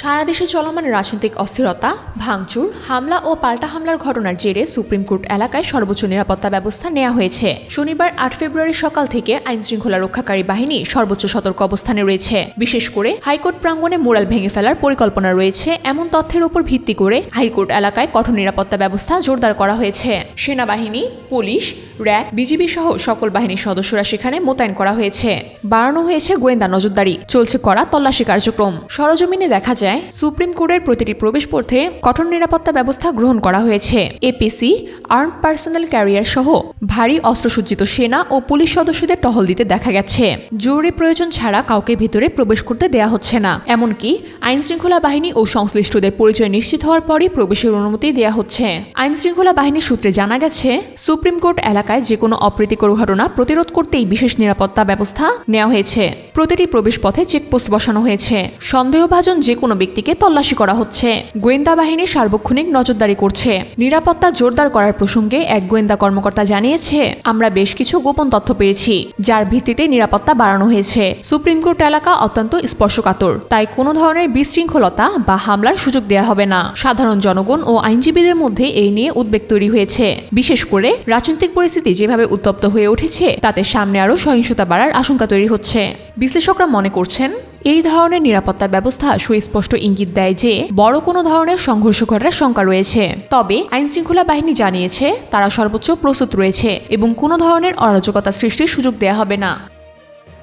সারা দেশে চলমান রাজনৈতিক অস্থিরতা, ভাঙচুর, হামলা ও পাল্টা হামলার ঘটনার জেরে সুপ্রিম কোর্ট এলাকায় সর্বোচ্চ নিরাপত্তা ব্যবস্থা নেওয়া হয়েছে। শনিবার আট ফেব্রুয়ারি সকাল থেকে আইন শৃঙ্খলা রক্ষাকারী বাহিনী সর্বোচ্চ সতর্ক অবস্থানে রয়েছে। বিশেষ করে হাইকোর্ট প্রাঙ্গণে মোরাল ভেঙে ফেলার পরিকল্পনা রয়েছে। এমন তথ্যের উপর ভিত্তি করে হাইকোর্ট এলাকায় কঠোর নিরাপত্তা ব্যবস্থা জোরদার করা হয়েছে। সেনাবাহিনী, পুলিশ, র্যাব, বিজিবি সহ সকল বাহিনীর সদস্যরা সেখানে মোতায়েন করা হয়েছে। বাড়ানো হয়েছে গোয়েন্দা নজরদারি। চলছে করা তল্লাশি কার্যক্রম। সরজমিনে দেখা যায় সুপ্রিম কোর্টের প্রতিটি প্রবেশ পথে কঠোর নিরাপত্তা ব্যবস্থা গ্রহণ করা হয়েছে। এপিসি আর্ম পার্সোনাল ক্যারিয়ার সহ ভারী অস্ত্রসজ্জিত সেনা ও পুলিশ সদস্যদের টহল দিতে দেখা গেছে। জরুরি প্রয়োজন ছাড়া কাউকে ভিতরে প্রবেশ করতে দেয়া হচ্ছে না। এমনকি আইন শৃঙ্খলা বাহিনী ও সংশ্লিষ্টদের পরিচয় নিশ্চিত হওয়ার পরই প্রবেশের অনুমতি দেয়া হচ্ছে। আইন শৃঙ্খলা বাহিনীর সূত্রে জানা গেছে, সুপ্রিম কোর্ট এলাকায় যে কোনো অপ্রীতিকর ঘটনা প্রতিরোধ করতেই বিশেষ নিরাপত্তা ব্যবস্থা নেওয়া হয়েছে। প্রতিটি প্রবেশ পথে চেকপোস্ট বসানো হয়েছে। সন্দেহভাজন যে কোনো ব্যক্তিকে তল্লাশি করা হচ্ছে। গোয়েন্দা বাহিনী সার্বক্ষণিক নজরদারি করছে। নিরাপত্তা জোরদার করার প্রসঙ্গে এক গোয়েন্দা কর্মকর্তা জানিয়েছে, আমরা বেশ কিছু গোপন তথ্য পেয়েছি, যার ভিত্তিতে নিরাপত্তা বাড়ানো হয়েছে। সুপ্রিম কোর্ট এলাকা অত্যন্ত স্পর্শকাতর, তাই কোনো ধরনের বিশৃঙ্খলতা বা হামলার সুযোগ দেওয়া হবে না। সাধারণ জনগণ ও আইনজীবীদের মধ্যে এই নিয়ে উদ্বেগ তৈরি হয়েছে। বিশেষ করে রাজনৈতিক পরিস্থিতি যেভাবে উত্তপ্ত হয়ে উঠেছে, তাতে সামনে আরও সহিংসতা বাড়ার আশঙ্কা তৈরি হচ্ছে। বিশ্লেষকরা মনে করছেন, এই ধরনের নিরাপত্তা ব্যবস্থা সুস্পষ্ট ইঙ্গিত দেয় যে, বড় কোনো ধরনের সংঘর্ষ ঘটার শঙ্কা রয়েছে। তবে আইন শৃঙ্খলা বাহিনী জানিয়েছে, তারা সর্বোচ্চ প্রস্তুত রয়েছে এবং কোনো ধরনের অরাজকতা সৃষ্টির সুযোগ দেওয়া হবে না।